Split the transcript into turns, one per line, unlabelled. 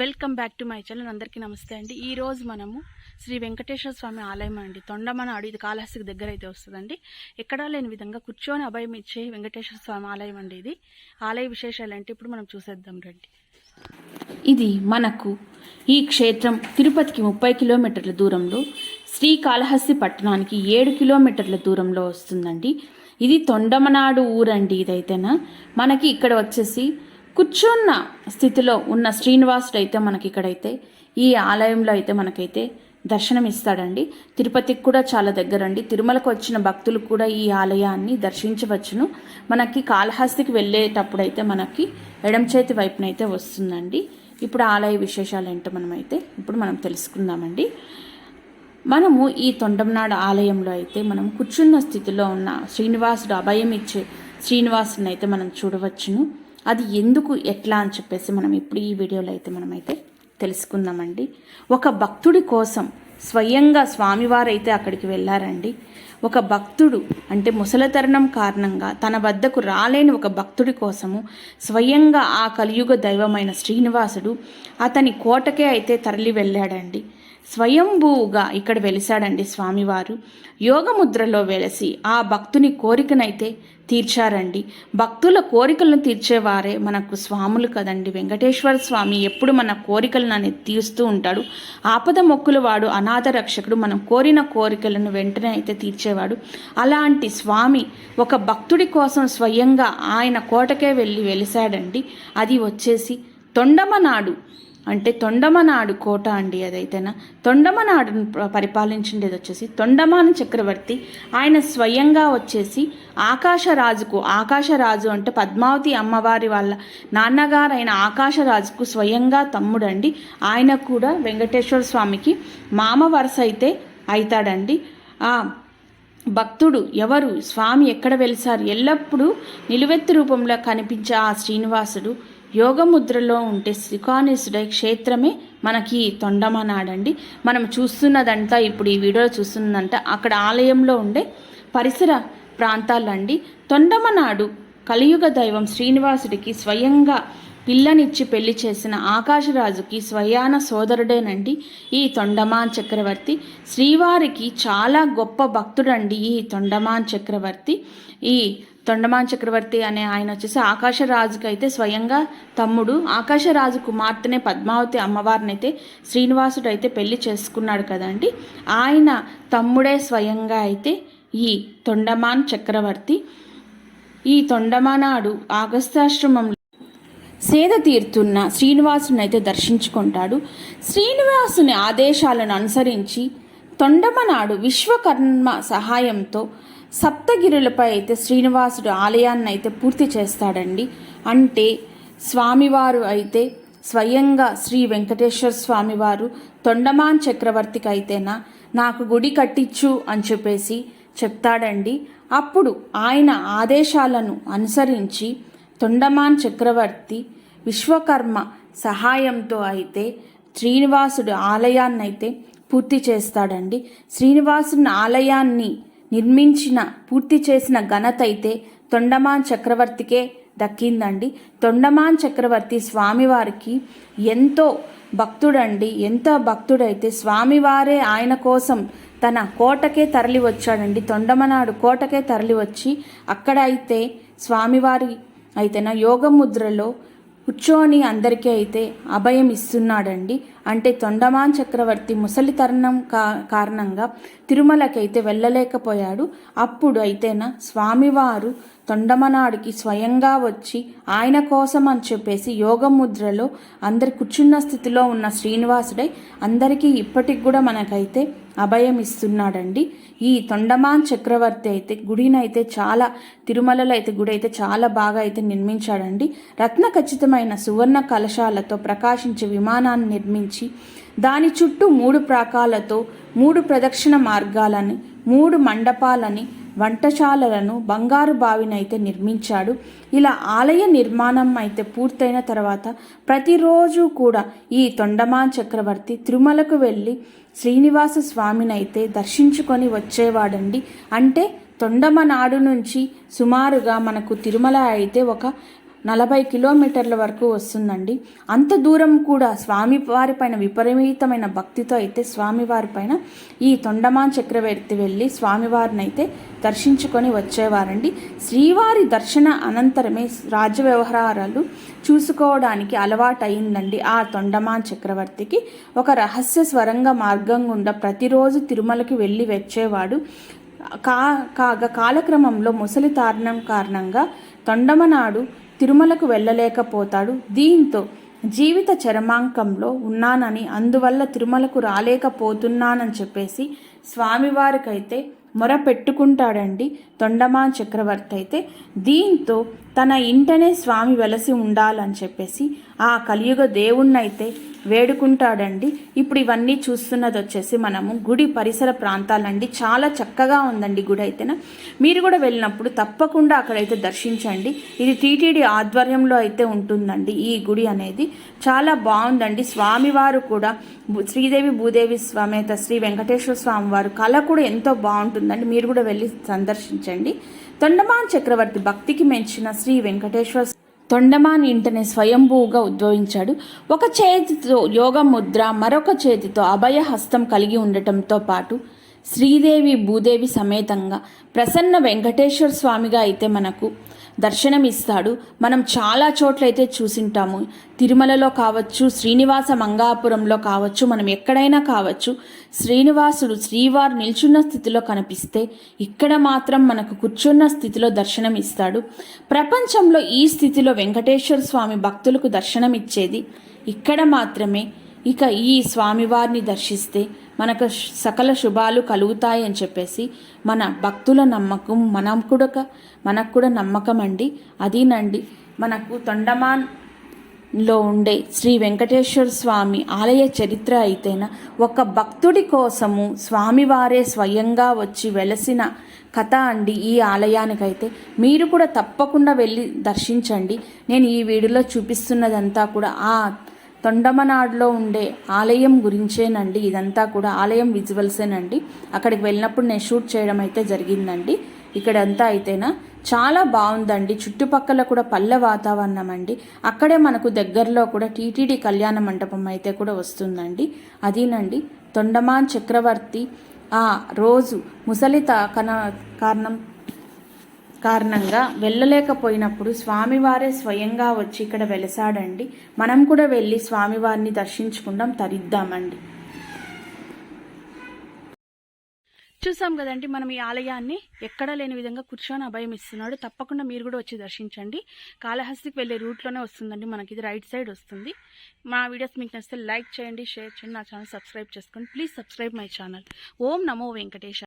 Welcome back to my channel అందరికీ నమస్తే అండి. ఈ రోజు మనము శ్రీ వెంకటేశ్వర స్వామి ఆలయం అండి. తొండమనాడు ఇది కాళహస్తికి దగ్గర అయితే వస్తుందండి. ఎక్కడా లేని విధంగా కూర్చొని అభయం ఇచ్చే వెంకటేశ్వర స్వామి ఆలయం అండి ఇది. ఆలయ విశేషాలు అంటే ఇప్పుడు మనం చూసేద్దాం రండి.
ఇది మనకు ఈ క్షేత్రం తిరుపతికి ముప్పై కిలోమీటర్ల దూరంలో శ్రీకాళహస్తి పట్టణానికి ఏడు కిలోమీటర్ల దూరంలో వస్తుందండి. ఇది తొండమనాడు ఊరండి ఇదైతేనా? మనకి ఇక్కడ వచ్చేసి కూర్చున్న స్థితిలో ఉన్న శ్రీనివాసుడు అయితే మనకి ఇక్కడైతే ఈ ఆలయంలో అయితే మనకైతే దర్శనం ఇస్తాడండి తిరుపతికి కూడా చాలా దగ్గరండి. తిరుమలకు వచ్చిన భక్తులు కూడా ఈ ఆలయాన్ని దర్శించవచ్చును. మనకి కాళహస్తికి వెళ్ళేటప్పుడు అయితే మనకి ఎడం చేతి వైపున అయితే వస్తుందండి. ఇప్పుడు ఆలయ విశేషాలు ఏంటో మనమైతే ఇప్పుడు మనం తెలుసుకుందామండి. మనము ఈ తొండంనాడు ఆలయంలో అయితే మనం కూర్చున్న స్థితిలో ఉన్న శ్రీనివాసుడు అభయం ఇచ్చే శ్రీనివాసుని అయితే మనం చూడవచ్చును. అది ఎందుకు ఎట్లా అని చెప్పేసి మనం ఇప్పుడు ఈ వీడియోలో అయితే మనమైతే తెలుసుకుందామండి. ఒక భక్తుడి కోసం స్వయంగా స్వామివారు అయితే అక్కడికి వెళ్ళారండి. ఒక భక్తుడు అంటే ముసలతరణం కారణంగా తన వద్దకు రాలేని ఒక భక్తుడి కోసము స్వయంగా ఆ కలియుగ దైవమైన శ్రీనివాసుడు అతని కోటకే అయితే తరలి వెళ్ళాడండి. స్వయంభూగా ఇక్కడ వెలిశాడండి స్వామివారు. యోగముద్రలో వెలసి ఆ భక్తుని కోరికనైతే తీర్చారండి. భక్తుల కోరికలను తీర్చేవారే మనకు స్వాములు కదండి. వెంకటేశ్వర స్వామి ఎప్పుడు మన కోరికలను అనేది తీరుస్తూ ఉంటాడు. ఆపద మొక్కుల వాడు అనాథ రక్షకుడు. మనం కోరిన కోరికలను వెంటనే అయితే తీర్చేవాడు. అలాంటి స్వామి ఒక భక్తుడి కోసం స్వయంగా ఆయన కోటకే వెళ్ళి వెలిశాడండి. అది వచ్చేసి తొండమనాడు అంటే తొండమనాడు కోట అండి అదైతేనా? తొండమనాడును పరిపాలించిండేది వచ్చేసి తొండమాన చక్రవర్తి. ఆయన స్వయంగా వచ్చేసి ఆకాశరాజుకు ఆకాశరాజు అంటే పద్మావతి అమ్మవారి వాళ్ళ నాన్నగారైన ఆకాశరాజుకు స్వయంగా తమ్ముడండి. ఆయన కూడా వెంకటేశ్వర స్వామికి మామ వరుస అయితే అవుతాడండి భక్తుడు ఎవరు? స్వామి ఎక్కడ వెలిసారు? ఎల్లప్పుడూ నిలువెత్తు రూపంలో కనిపించే ఆ శ్రీనివాసుడు యోగముద్రలో ఉంటే శ్రీకాణేశుడై క్షేత్రమే మనకి తొండమనాడండి మనం చూస్తున్నదంతా ఇప్పుడు ఈ వీడియోలో చూస్తుందంట అక్కడ ఆలయంలో ఉండే పరిసర ప్రాంతాలండి. తొండమనాడు కలియుగ దైవం శ్రీనివాసుడికి స్వయంగా పిల్లనిచ్చి పెళ్ళి చేసిన ఆకాశరాజుకి స్వయాన సోదరుడేనండి ఈ తొండమాన్ చక్రవర్తి. శ్రీవారికి చాలా గొప్ప భక్తుడండి ఈ తొండమాన్ చక్రవర్తి. ఈ తొండమాన్ చక్రవర్తి అనే ఆయన వచ్చేసి ఆకాశరాజుకి అయితే స్వయంగా తమ్ముడు. ఆకాశరాజు కుమార్తెనే పద్మావతి అమ్మవారిని అయితే శ్రీనివాసుడు అయితే పెళ్ళి చేసుకున్నాడు కదండి. ఆయన తమ్ముడే స్వయంగా అయితే ఈ తొండమాన్ చక్రవర్తి. ఈ తొండమానాడు ఆగస్తాశ్రమంలో సేద తీరుతున్న శ్రీనివాసుని అయితే దర్శించుకుంటాడు. శ్రీనివాసుని ఆదేశాలను అనుసరించి తొండమనాడు విశ్వకర్మ సహాయంతో సప్తగిరులపై అయితే శ్రీనివాసుడు ఆలయాన్ని అయితే పూర్తి చేస్తాడండి. అంటే స్వామివారు అయితే స్వయంగా శ్రీ వెంకటేశ్వర స్వామివారు తొండమాన్ చక్రవర్తికి అయితేనా నాకు గుడి కట్టించు అని చెప్పేసి చెప్తాడండి. అప్పుడు ఆయన ఆదేశాలను అనుసరించి తొండమాన్ చక్రవర్తి విశ్వకర్మ సహాయంతో అయితే శ్రీనివాసుడు ఆలయాన్ని అయితే పూర్తి చేస్తాడండి. శ్రీనివాసుని ఆలయాన్ని నిర్మించిన పూర్తి చేసిన ఘనత అయితే తొండమాన్ చక్రవర్తికే దక్కిందండి. తొండమాన్ చక్రవర్తి స్వామివారికి ఎంతో భక్తుడండి. ఎంత భక్తుడైతే స్వామివారే ఆయన కోసం తన కోటకే తరలి వచ్చాడండి తొండమనాడు కోటకే తరలి వచ్చి అక్కడ అయితే స్వామివారి అయితే నా యోగ ముద్రలో కూర్చొని అందరికీ అయితే అభయం ఇస్తున్నాడండి. అంటే తొండమాన్ చక్రవర్తి ముసలితరుణం కా కారణంగా తిరుమలకైతే వెళ్ళలేకపోయాడు. అప్పుడు అయితేనా స్వామివారు తొండమనాడికి స్వయంగా వచ్చి ఆయన కోసం అని చెప్పేసి యోగముద్రలో అందరి కూర్చున్న స్థితిలో ఉన్న శ్రీనివాసుడై అందరికీ ఇప్పటికి కూడా మనకైతే అభయం ఇస్తున్నాడండి. ఈ తొండమాన్ చక్రవర్తి అయితే గుడిని అయితే చాలా తిరుమలలో అయితే గుడి అయితే చాలా బాగా అయితే నిర్మించాడండి. రత్న ఖచ్చితమైన సువర్ణ కలశాలతో ప్రకాశించే విమానాన్ని నిర్మించి దాని చుట్టూ మూడు ప్రాకాలతో మూడు ప్రదక్షిణ మార్గాలని మూడు మండపాలని వంటశాలలను బంగారు బావినైతే నిర్మించాడు. ఇలా ఆలయ నిర్మాణం అయితే పూర్తయిన తర్వాత ప్రతిరోజు కూడా ఈ తొండమాన్ చక్రవర్తి తిరుమలకు వెళ్ళి శ్రీనివాస స్వామిని అయితే దర్శించుకొని వచ్చేవాడండి. అంటే తొండమనాడు నుంచి సుమారుగా మనకు తిరుమల అయితే ఒక నలభై కిలోమీటర్ల వరకు వస్తుందండి. అంత దూరం కూడా స్వామివారి పైన విపరీతమైన భక్తితో అయితే స్వామివారి పైన ఈ తొండమాన్ చక్రవర్తి వెళ్ళి స్వామివారిని అయితే దర్శించుకొని వచ్చేవారండి. శ్రీవారి దర్శన అనంతరమే రాజ్య వ్యవహారాలు చూసుకోవడానికి అలవాటయిందండి ఆ తొండమాన్ చక్రవర్తికి. ఒక రహస్య స్వరంగ మార్గం గుండా ప్రతిరోజు తిరుమలకి వెళ్ళి వచ్చేవాడు. కా కాగా కాలక్రమంలో ముసలి తారణం కారణంగా తొండమనాడు తిరుమలకు వెళ్ళలేకపోతాడు. దీంతో జీవిత చరమాంకంలో ఉన్నానని అందువల్ల తిరుమలకు రాలేకపోతున్నానని చెప్పేసి స్వామివారికైతే మొర పెట్టుకుంటాడండి తొండమాన్ చక్రవర్తి అయితే. దీంతో తన ఇంటనే స్వామి వెలసి ఉండాలని చెప్పేసి ఆ కలియుగ దేవుణ్ణైతే వేడుకుంటాడండి. ఇప్పుడు ఇవన్నీ చూస్తున్నది వచ్చేసి మనము గుడి పరిసర ప్రాంతాలండి. చాలా చక్కగా ఉందండి గుడి అయితేనా. మీరు కూడా వెళ్ళినప్పుడు తప్పకుండా అక్కడైతే దర్శించండి. ఇది టీటీడీ ఆధ్వర్యంలో అయితే ఉంటుందండి ఈ గుడి అనేది. చాలా బాగుందండి. స్వామివారు కూడా భూ- శ్రీదేవి భూదేవి సమేత శ్రీ వెంకటేశ్వర స్వామి వారు కళ కూడా ఎంతో బాగుంటుందండి. మీరు కూడా వెళ్ళి సందర్శించండి. తొండమాన్ చక్రవర్తి భక్తికి మెంచిన శ్రీ వెంకటేశ్వర తొండమాన్ ఇంటనే స్వయంభూగా ఉద్భవించాడు. ఒక చేతితో యోగ ముద్ర మరొక చేతితో అభయ హస్తం కలిగి ఉండటంతో పాటు శ్రీదేవి భూదేవి సమేతంగా ప్రసన్న వెంకటేశ్వర స్వామిగా అయితే మనకు దర్శనమిస్తాడు. మనం చాలా చోట్ల అయితే చూసింటాము. తిరుమలలో కావచ్చు శ్రీనివాస మంగాపురంలో కావచ్చు మనం ఎక్కడైనా కావచ్చు శ్రీనివాసుడు శ్రీవారు నిల్చున్న స్థితిలో కనిపిస్తే ఇక్కడ మాత్రం మనకు కూర్చున్న స్థితిలో దర్శనమిస్తాడు. ప్రపంచంలో ఈ స్థితిలో వెంకటేశ్వర స్వామి భక్తులకు దర్శనమిచ్చేది ఇక్కడ మాత్రమే. ఇక ఈ స్వామివారిని దర్శిస్తే మనకు సకల శుభాలు కలుగుతాయి అని చెప్పేసి మన భక్తుల నమ్మకం మనం కూడా మనకు కూడా నమ్మకం అండి అదేనండి మనకు తొండమాన్లో ఉండే శ్రీ వెంకటేశ్వర స్వామి ఆలయ చరిత్ర అయితేనా ఒక భక్తుడి కోసము స్వామివారే స్వయంగా వచ్చి వెలసిన కథ అండి ఈ ఆలయానికైతే. మీరు కూడా తప్పకుండా వెళ్ళి దర్శించండి. నేను ఈ వీడియోలో చూపిస్తున్నదంతా కూడా ఆ తొండమనాడులో ఉండే ఆలయం గురించేనండి. ఇదంతా కూడా ఆలయం విజువల్సేనండి. అక్కడికి వెళ్ళినప్పుడు నేను షూట్ చేయడం అయితే జరిగిందండి. ఇక్కడంతా అయితేనా? చాలా బాగుందండి. చుట్టుపక్కల కూడా పల్లె వాతావరణం అండి అక్కడే మనకు దగ్గరలో కూడా టీటీడీ కళ్యాణ మండపం అయితే కూడా వస్తుందండి. అదీనండి. తొండమాన్ చక్రవర్తి ఆ రోజు ముసలిత కన కారణం కారణంగా వెళ్ళలేకపోయినప్పుడు స్వామివారే స్వయంగా వచ్చి ఇక్కడ వెలసాడండి. మనం కూడా వెళ్ళి స్వామివారిని దర్శించుకుందాం తరిద్దామండి.
చూసాం కదండి మనం ఈ ఆలయాన్ని ఎక్కడా లేని విధంగా కూర్చొని అభయం ఇస్తున్నాడు. తప్పకుండా మీరు కూడా వచ్చి దర్శించండి. కాళహస్తికి వెళ్ళే రూట్లోనే వస్తుందండి మనకి ఇది రైట్ సైడ్ వస్తుంది. మా వీడియోస్ మీకు నచ్చితే లైక్ చేయండి షేర్ చేయండి నా ఛానల్ సబ్స్క్రైబ్ చేసుకోండి. Please subscribe my channel. ఓం నమో వెంకటేశ